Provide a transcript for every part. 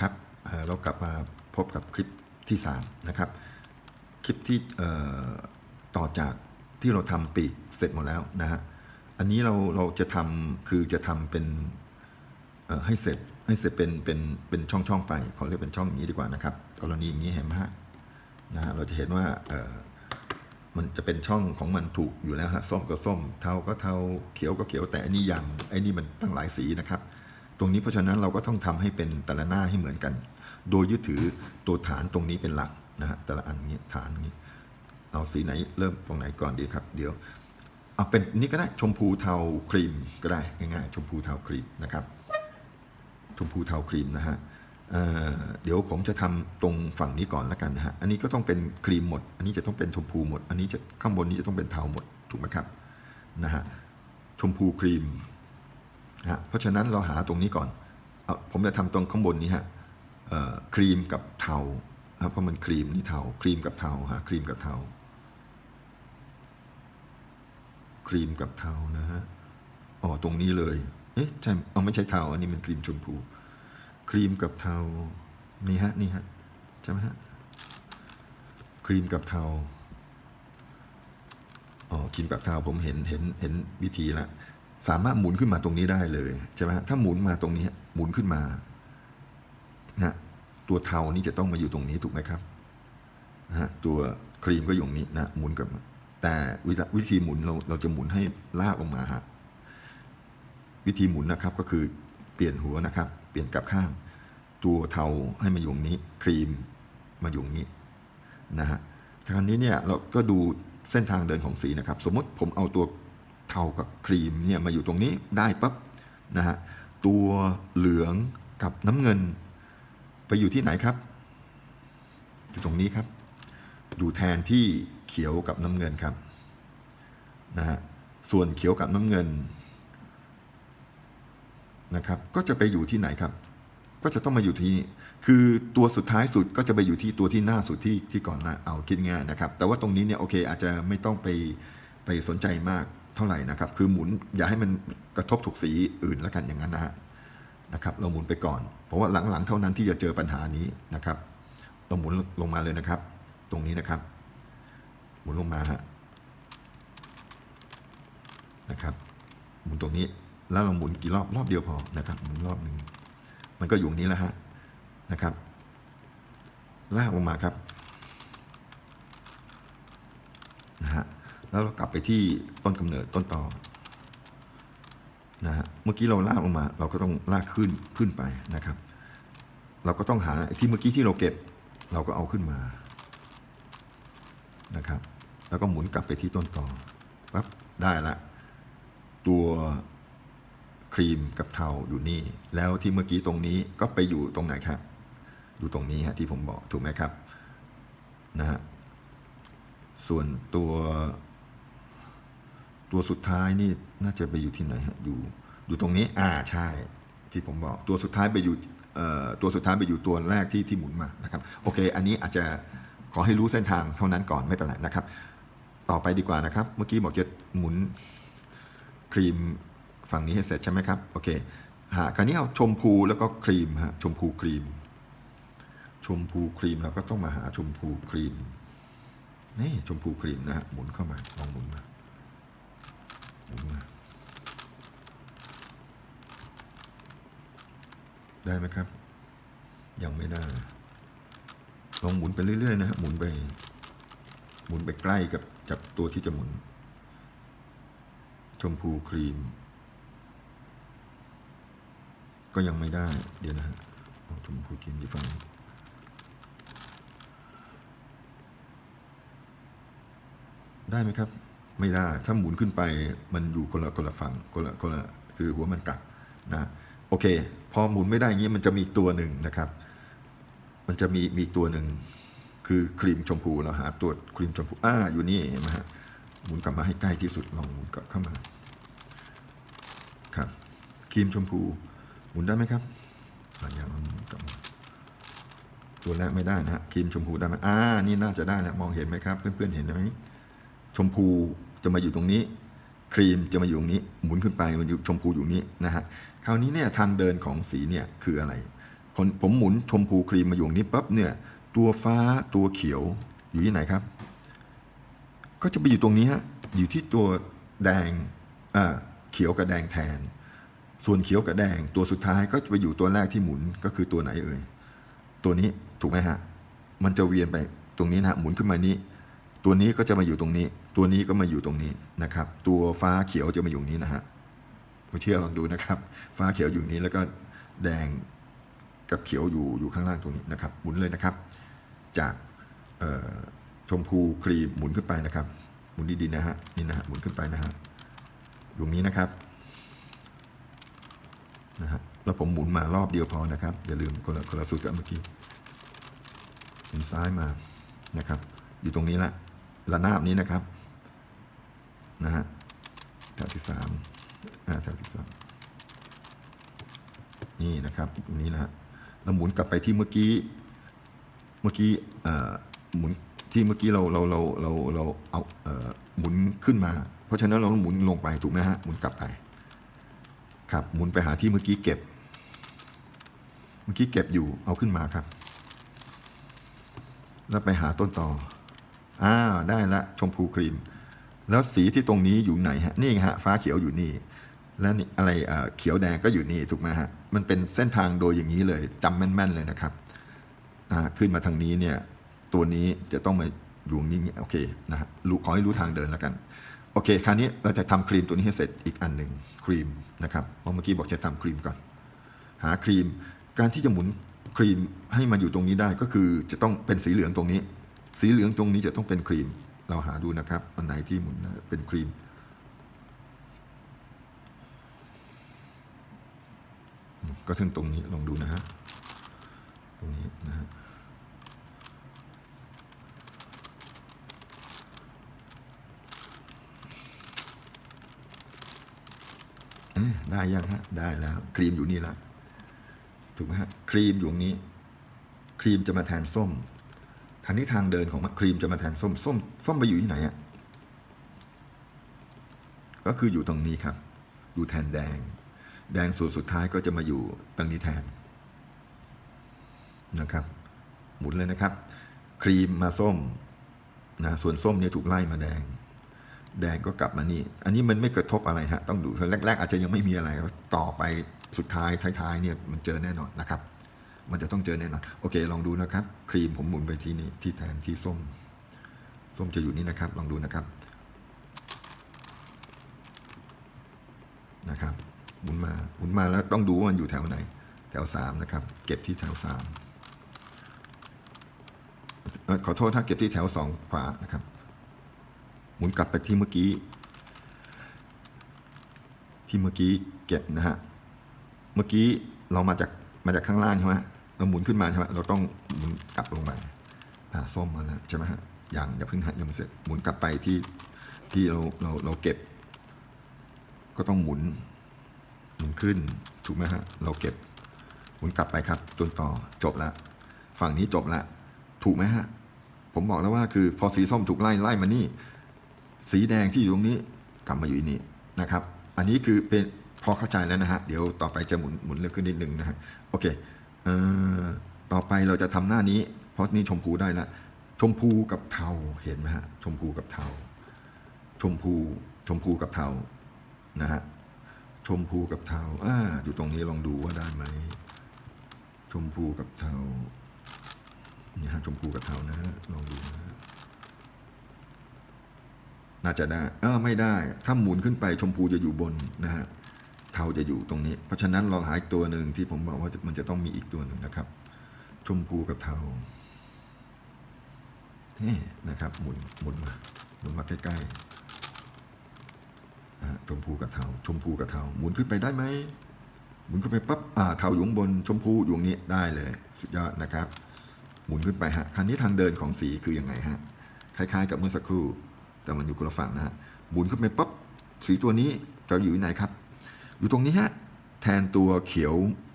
ครับเเรากลับมาพบกับคลิปที่ 3 นะครับ คลิปที่ต่อจากที่เราทำปีกเสร็จหมดแล้วนะฮะอันนี้เราเราจะทำคือจะทำเป็นให้เสร็จให้เสร็จเป็นเป็นเป็นช่องช่องไปขอเรียกเป็นช่องอย่างนี้ดีกว่านะครับกรณีอย่างนี้เห็นไหมฮะนะฮะเราจะเห็นว่ามันจะเป็นช่องของมันถูกอยู่แล้วฮะส้มก็ส้มเทาก็เทาเขียวก็เขียวแต่อันนี้ยังไอ้นี่มันตั้งหลายสีนะครับ ตรงนี้เพราะฉะนั้นเราก็ต้องทำให้เป็นแต่ละหน้าให้เหมือนกัน โดยยึดถือตัวฐานตรงนี้เป็นหลักนะฮะแต่ละอันนี้ฐานนี้ เอาสีไหนเริ่มตรงไหนก่อนดีครับ เดี๋ยวเอาเป็นนี่ก็ได้ชมพูเทาครีมก็ได้ง่ายๆชมพูเทาครีมนะครับ ชมพูเทาครีมนะฮะเเดี๋ยวผมจะทำตรงฝั่งนี้ก่อนแล้วกันนะฮะอันนี้ก็ต้องเป็นครีมหมด อันนี้จะต้องเป็นชมพูหมด อันนี้จะข้างบนนี้จะต้องเป็นเทาหมดถูกไหมครับนะฮะชมพูครีม ฮะเพราะฉะนั้นเราหาตรงนี้ก่อนอผมจะทำตรงข้างบนนี้ฮะครีมกับเทาเพราะมันครีมนี่เทาครีมกับเทาฮะครีมกับเทาครีมกับเทานะฮะอ๋อตรงนี้เลยเอ๊ะใช่เอาไม่ใช่เทาอันนี้มันครีมชมพูครีมกับเทานี่ฮะนี่ฮะใช่ไหมฮะครีมกับเทาอ๋อครีมกับเทาผมเห็นเห็นเห็นวิธีล้ว สามารถหมุนขึ้นมาตรงนี้ได้เลยใช่ไหมถ้าหมุนมาตรงนี้หมุนขึ้นมานะตัวเทานี่จะต้องมาอยู่ตรงนี้ถูกไหมครับนะตัวครีมก็อยู่ตรงนี้นะหมุนกลับมาแต่วิธีหมุนเราเราจะหมุนให้ลากลงมาฮะวิธีหมุนนะครับก็คือเปลี่ยนหัวนะครับ เปลี่ยนกลับข้าง ตัวเทาให้มาอยู่ตรงนี้ ครีมมาอยู่ตรงนี้นะฮะทางนี้เนี่ยเราก็ดูเส้นทางเดินของสีนะครับ สมมติผมเอาตัว เทากับครีมเนี่ยมาอยู่ตรงนี้ได้ปั๊บนะฮะตัวเหลืองกับน้ำเงิน ไปอยู่ที่ไหนครับ อยู่ตรงนี้ครับ อยู่แทนที่เขียวกับน้ำเงินครับนะฮะส่วนเขียวกับน้ำเงินนะครับก็จะไปอยู่ที่ไหนครับ ก็จะต้องมาอยู่ที่นี่คือตัวสุดท้ายสุดก็จะไปอยู่ที่ตัวที่หน้าสุดที่ที่ก่อนหน้าเอาคิดง่ายนะครับ แต่ว่าตรงนี้เนี่ยโอเคอาจจะไม่ต้องไปไปสนใจมาก เท่าไหร่นะครับ คือหมุนอย่าให้มันกระทบถูกสีอื่นแล้วกันอย่างนั้นนะฮะนะครับ เราหมุนไปก่อน เพราะว่าหลังๆ เท่านั้นที่จะเจอปัญหานี้นะครับเราหมุนลงมาเลยนะครับ ตรงนี้นะครับ หมุนลงมาฮะนะครับ หมุนตรงนี้แล้วเราหมุนกี่รอบรอบเดียวพอนะครับ หมุนรอบหนึ่งมันก็อยู่นี้แล้วฮะนะครับ ลากลงมาครับนะฮะ แล้วเรากลับไปที่ต้นกำเนิดต้นตอนะฮะเมื่อกี้เราลากลงมา เราก็ต้องลากขึ้นขึ้นไปนะครับ เราก็ต้องหาที่เมื่อกี้ที่เราเก็บ เราก็เอาขึ้นมานะครับ แล้วก็หมุนกลับไปที่ต้นตอปั๊บได้ละ ตัวครีมกับเทาอยู่นี่ แล้วที่เมื่อกี้ตรงนี้ก็ไปอยู่ตรงไหนครับอยู่ตรงนี้ฮะที่ผมบอกถูกไหมครับนะฮะส่วนตัว ตัวสุดท้ายนี่น่าจะไปอยู่ที่ไหนฮะอยู่อยู่ตรงนี้อ่าใช่ที่ผมบอกตัวสุดท้ายไปอยู่เอ่อตัวสุดท้ายไปอยู่ตัวแรกที่ที่หมุนมานะครับโอเค อันนี้อาจจะขอให้รู้เส้นทางเท่านั้นก่อนไม่เป็นไรนะครับ ต่อไปดีกว่านะครับ เมื่อกี้บอกจะหมุนครีมฝั่งนี้ให้เสร็จใช่ไหมครับโอเคหาคราวนี้เอาชมพูแล้วก็ครีมฮะชมพูครีม ชมพูครีมเราก็ต้องมาหาชมพูครีมนี่ชมพูครีมนะฮะหมุนเข้ามาลองหมุนมาหมุนมา ได้ไหมครับ ยังไม่ได้ลองหมุนไปเรื่อยๆนะฮะหมุนไป หมุนไปใกล้กับกับตัวที่จะหมุน ชมพูครีม ก็ยังไม่ได้ เดี๋ยวนะฮะเอาชมพูครีมที่ฝั่งได้ไหมครับ ไม่ได้ ถ้าหมุนขึ้นไปมันอยู่คนละคนละฝั่งคนละคนละคือหัวมันกลับนะโอเค พอหมุนไม่ได้อย่างนี้มันจะมีตัวหนึ่งนะครับ มันจะมีมีตัวหนึ่งคือครีมชมพูเราหาตัวครีมชมพูอ่าอยู่นี่เห็นไหมฮะหมุนกลับมาให้ใกล้ที่สุดลองหมุนกลับเข้ามาครับครีมชมพูหมุนได้ไหมครับอะอย่างนั้นหมุนกลับมาตัวแรกไม่ได้นะฮะครีมชมพูได้ไหมอ่านี่น่าจะได้แล้วมองเห็นไหมครับ เพื่อนๆเห็นไหมชมพู จะมาอยู่ตรงนี้ ครีมจะมาอยู่ตรงนี้ หมุนขึ้นไปมันอยู่ชมพูอยู่นี้นะฮะคราวนี้เนี่ยทางเดินของสีเนี่ยคืออะไรผมผมหมุนชมพูครีมมาอยู่ตรงนี้ปั๊บเนี่ยตัวฟ้าตัวเขียวอยู่ที่ไหนครับ ก็จะไปอยู่ตรงนี้ฮะอยู่ที่ตัวแดงอ่าเขียวกับแดงแทน ส่วนเขียวกับแดง ตัวสุดท้ายก็จะไปอยู่ตัวแรกที่หมุนก็คือตัวไหนเอ่ยตัวนี้ถูกไหมฮะมันจะเวียนไปตรงนี้นะฮะหมุนขึ้นมานี้ ตัวนี้ก็จะมาอยู่ตรงนี้ ตัวนี้ก็มาอยู่ตรงนี้นะครับ ตัวฟ้าเขียวจะมาอยู่นี้นะฮะไม่เชื่อลองดูนะครับ ฟ้าเขียวอยู่นี้แล้วก็แดงกับเขียวอยู่อยู่ข้างล่างตรงนี้นะครับ หมุนเลยนะครับ จากชมพูครีมหมุนขึ้นไปนะครับ หมุนดีๆนะฮะนี่นะฮะหมุนขึ้นไปนะฮะตรงนี้นะครับนะฮะแล้วผมหมุนมารอบเดียวพอนะครับ อย่าลืมคนละคนละสูตรกับเมื่อกี้หมุนซ้ายมานะครับ อยู่ตรงนี้ละ ระนาบนี้นะครับนะฮะแถวที่สามอ่าแถวที่สามนี่นะครับตรงนี้นะฮะแล้วหมุนกลับไปที่เมื่อกี้ เมื่อกี้เอ่อหมุนที่เมื่อกี้เราเราเราเราเราเอาเอ่อหมุนขึ้นมา เพราะฉะนั้นเราต้องหมุนลงไปถูกไหมฮะหมุนกลับไป ครับหมุนไปหาที่เมื่อกี้เก็บ เมื่อกี้เก็บอยู่เอาขึ้นมาครับ แล้วไปหาต้นต่อ อ้าวได้ละชมพูครีม แล้วสีที่ตรงนี้อยู่ไหนฮะนี่ไงฮะฟ้าเขียวอยู่นี่ แล้วนี่อะไรเขียวแดงก็อยู่นี่ถูกไหมฮะมันเป็นเส้นทางโดยอย่างนี้เลยจำแม่นๆเลยนะครับอ่าขึ้นมาทางนี้เนี่ยตัวนี้จะต้องมาอยู่นี้โอเคนะฮะรู้ขอให้รู้ทางเดินแล้วกันโอเคคราวนี้เราจะทำครีมตัวนี้ให้เสร็จอีกอันหนึ่งครีมนะครับเพราะเมื่อกี้บอกจะทำครีมก่อน หาครีม การที่จะหมุนครีมให้มาอยู่ตรงนี้ได้ก็คือจะต้องเป็นสีเหลืองตรงนี้ สีเหลืองตรงนี้จะต้องเป็นครีม เราหาดูนะครับอันไหนที่หมุนเป็นครีมก็ถึงตรงนี้ลองดูนะฮะ ตรงนี้นะฮะ ได้ยังฮะ ได้แล้ว ครีมอยู่นี่ล้วถูกไหมฮะ ครีมอยู่ตรงนี้ ครีมจะมาแทนส้ม คราวนี้ทางเดินของมันครีมจะมาแทนส้มส้มส้มไปอยู่ที่ไหนอะก็คืออยู่ตรงนี้ครับ อยู่แทนแดง แดงส่วนสุดท้ายก็จะมาอยู่ตรงนี้แทนนะครับ หมุนเลยนะครับ ครีมมาส้มนะส่วนส้มเนี่ยถูกไล่มาแดง แดงก็กลับมานี่ อันนี้มันไม่กระทบอะไรฮะต้องดูแรกๆ อาจจะยังไม่มีอะไรต่อไปสุดท้ายท้ายๆเนี่ยมันเจอแน่นอนนะครับ มันจะต้องเจอแน่นอนโอเค ลองดูนะครับ ครีมผมหมุนไปที่นี่ที่แทนที่ส้ม ส้มจะอยู่นี่นะครับ ลองดูนะครับนะครับหมุนมาหมุนมาแล้วต้องดูว่ามันอยู่แถวไหน แถวสามนะครับ เก็บที่แถวสามขอโทษถ้าเก็บที่แถวสองขวานะครับ หมุนกลับไปที่เมื่อกี้ ที่เมื่อกี้เก็บนะฮะเมื่อกี้เรามาจากมาจากข้างล่างใช่ไหม เราหมุนขึ้นมาใช่ไหมเราต้องหมุนกลับลงไปอ่าส้มมาแล้วใช่ไหมฮะอย่างอย่าเพิ่งหัดยังไม่เสร็จหมุนกลับไปที่ที่เราเราเราเก็บ ก็ต้องหมุนหมุนขึ้นถูกไหมฮะเราเก็บหมุนกลับไปครับต้นต่อจบล้วฝั่งนี้จบล้วถูกไหมฮะผมบอกแล้วว่าคือพอสีส้มถูกไล่ไล่มานี่ สีแดงที่อยู่ตรงนี้กลับมาอยู่นี่นะครับ อันนี้คือเป็นพอเข้าใจแล้วนะฮะเดี๋ยวต่อไปจะหมุนหมุนเร็วขึ้นนิดนึงนะฮะโอเค ออต่อไปเราจะทำหน้านี้ เพราะนี่ชมพูได้ละชมพูกับเทาเห็นไหมฮะชมพูกับเทาชมพูชมพูกับเทานะฮะชมพูกับเทาอ่าอยู่ตรงนี้ลองดูว่าได้ไหมชมพูกับเทานี่ฮะชมพูกับเทานะฮะลองดูนะฮะน่าจะได้เออไม่ได้ ถ้าหมุนขึ้นไปชมพูจะอยู่บนนะฮะ เทาจะอยู่ตรงนี้ เพราะฉะนั้นลองหาอีกตัวหนึ่งที่ผมบอกว่ามันจะต้องมีอีกตัวหนึ่งนะครับ ชมพูกับเทานี่นะครับหมุนหมุนมาหมุนมาใกล้ๆชมพูกับเทาชมพูกับเทาหมุนขึ้นไปได้ไหมหมุนขึ้นไปปั๊บอ่าเทาอยู่บนชมพูอยู่นี้ได้เลยสุดยอดนะครับ หมุนขึ้นไปฮะคราวนี้ทางเดินของสีคือยังไงฮะคล้ายๆ กับเมื่อสักครู่ แต่มันอยู่คนละฝั่งนะฮะหมุนขึ้นไปปั๊บสีตัวนี้จะอยู่ที่ไหนครับ อยู่ตรงนี้ฮะแทนตัวเขียว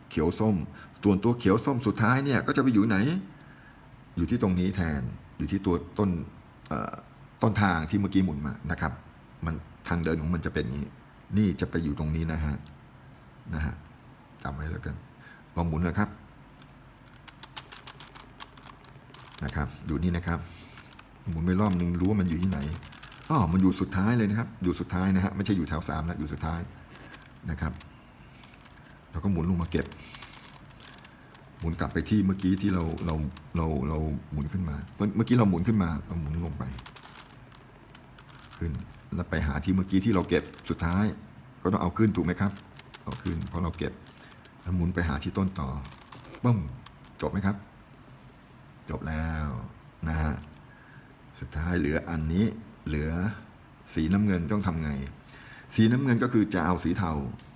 เขียวส้ม ส่วนตัวเขียวส้มสุดท้ายเนี่ยก็จะไปอยู่ไหน อยู่ที่ตรงนี้แทนอยู่ที่ตัวต้นต้นทางที่เมื่อกี้หมุนมานะครับ มันทางเดินของมันจะเป็นอย่างนี้ นี่จะไปอยู่ตรงนี้นะฮะนะฮะจำไว้แล้วกันลองหมุนนะครับนะครับดูนี่นะครับ หมุนไปรอบนึงรู้ว่ามันอยู่ที่ไหนอ๋อมันอยู่สุดท้ายเลยนะครับ อยู่สุดท้ายนะฮะไม่ใช่อยู่แถวสามนะอยู่สุดท้าย นะครับเราก็หมุนลงมาเก็บ หมุนกลับไปที่เมื่อกี้ที่เราเราเราเราหมุนขึ้นมาเมื่อเมื่อกี้เราหมุนขึ้นมาเราหมุนลงไปขึ้นแล้วไปหาที่เมื่อกี้ที่เราเก็บสุดท้าย ก็ต้องเอาขึ้นถูกไหมครับเอาขึ้นเพราะเราเก็บแล้วหมุนไปหาที่ต้นต่อปึ้มจบไหมครับ จบแล้วนะฮะสุดท้ายเหลืออันนี้เหลือสีน้ำเงินต้องทำไง สีน้ำเงินก็คือจะเอาสีเทา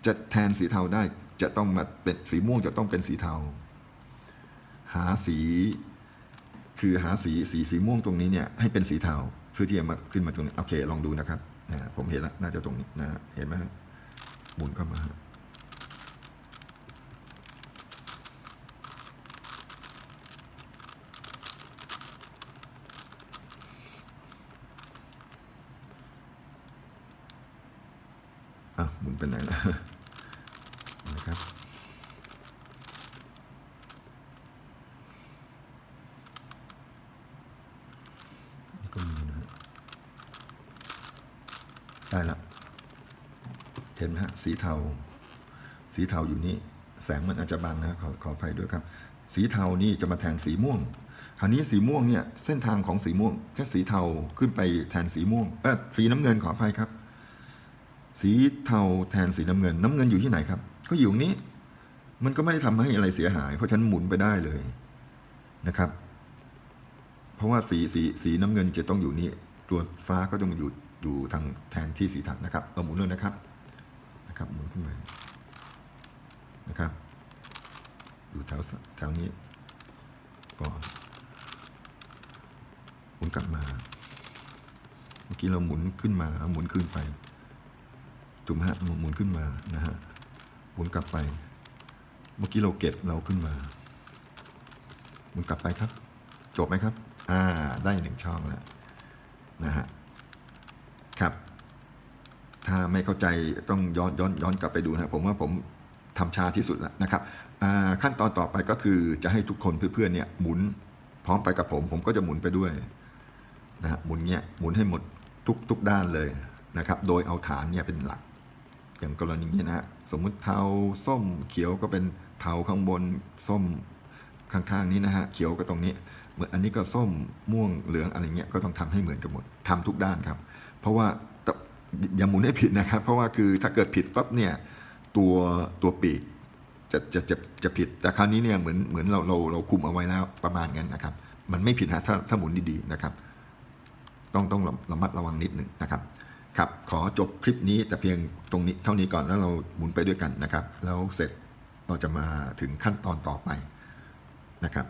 จะแทนสีเทาได้จะต้องมาเป็นสีม่วงจะต้องเป็นสีเทา หาสี คือหาสีสีสีม่วงตรงนี้เนี่ยให้เป็นสีเทาเพื่อที่จะมาขึ้นมาตรงนี้โอเคลองดูนะครับนะผมเห็นแล้วน่าจะตรงนี้นะเห็นไหมหมุนเข้ามา หมุนไปไหนล่ะนะครับนี่ก็มีนะฮะได้ละเห็นไหมฮะสีเทา สีเทาอยู่นี่แสงมันอาจจะบังนะขอขออภัยด้วยครับ สีเทานี่จะมาแทนสีม่วงคราวนี้สีม่วงเนี่ยเส้นทางของสีม่วงถ้าสีเทาขึ้นไปแทนสีม่วงเออสีน้ำเงินขออภัยครับ สีเทาแทนสีน้ำเงิน น้ำเงินอยู่ที่ไหนครับ ก็อยู่ตรงนี้ มันก็ไม่ได้ทำให้อะไรเสียหาย เพราะฉันหมุนไปได้เลยนะครับ เพราะว่าสีสีสีน้ำเงินจะต้องอยู่นี่ตัวฟ้าก็ต้องอยู่อยู่ทางแทนที่สีถังนะครับเราหมุนเลยนะครับนะครับหมุนขึ้นไปนะครับ อยู่แถวแถวนี้ก่อนหมุนกลับมา เมื่อกี้เราหมุนขึ้นมาเอาหมุนขึ้นไป ถูกไหมฮะหมุนขึ้นมานะฮะหมุนกลับไป เมื่อกี้เราเก็บเราขึ้นมาหมุนกลับไปครับ จบไหมครับ อ่าได้หนึ่งช่องแล้วนะฮะครับ ถ้าไม่เข้าใจต้องย้อนย้อนย้อนกลับไปดูนะผมว่าผมทำชาที่สุดแล้วนะครับอ่าขั้นตอนต่อไปก็คือจะให้ทุกคนเพื่อนๆเนี่ยหมุนพร้อมไปกับผม ผมก็จะหมุนไปด้วยนะฮะหมุนเนี่ยหมุนให้หมดทุกทุกด้านเลยนะครับ โดยเอาฐานเนี่ยเป็นหลัก อย่างกรณีนี้นะฮะสมมุติเทาส้มเขียวก็เป็นเทาข้างบนส้มข้างๆนี้นะฮะเขียวก็ตรงนี้เหมือนอันนี้ก็ส้มม่วงเหลืองอะไรเงี้ยก็ต้องทำให้เหมือนกันหมดทำทุกด้านครับ เพราะว่าอย่าหมุนให้ผิดนะครับ เพราะว่าคือถ้าเกิดผิดปั๊บเนี่ยตัวตัวปีกจะจะจะจะผิดแต่คราวนี้เนี่ยเหมือนเหมือนเราเราเราคุมเอาไว้แล้วประมาณนั้นนะครับ มันไม่ผิดนะถ้าถ้าหมุนดีๆนะครับ ต้องต้องระมัดระวังนิดหนึ่งนะครับ ครับขอจบคลิปนี้แต่เพียงตรงนี้เท่านี้ก่อนแล้วเราหมุนไปด้วยกันนะครับ แล้วเสร็จเราจะมาถึงขั้นตอนต่อไปนะครับ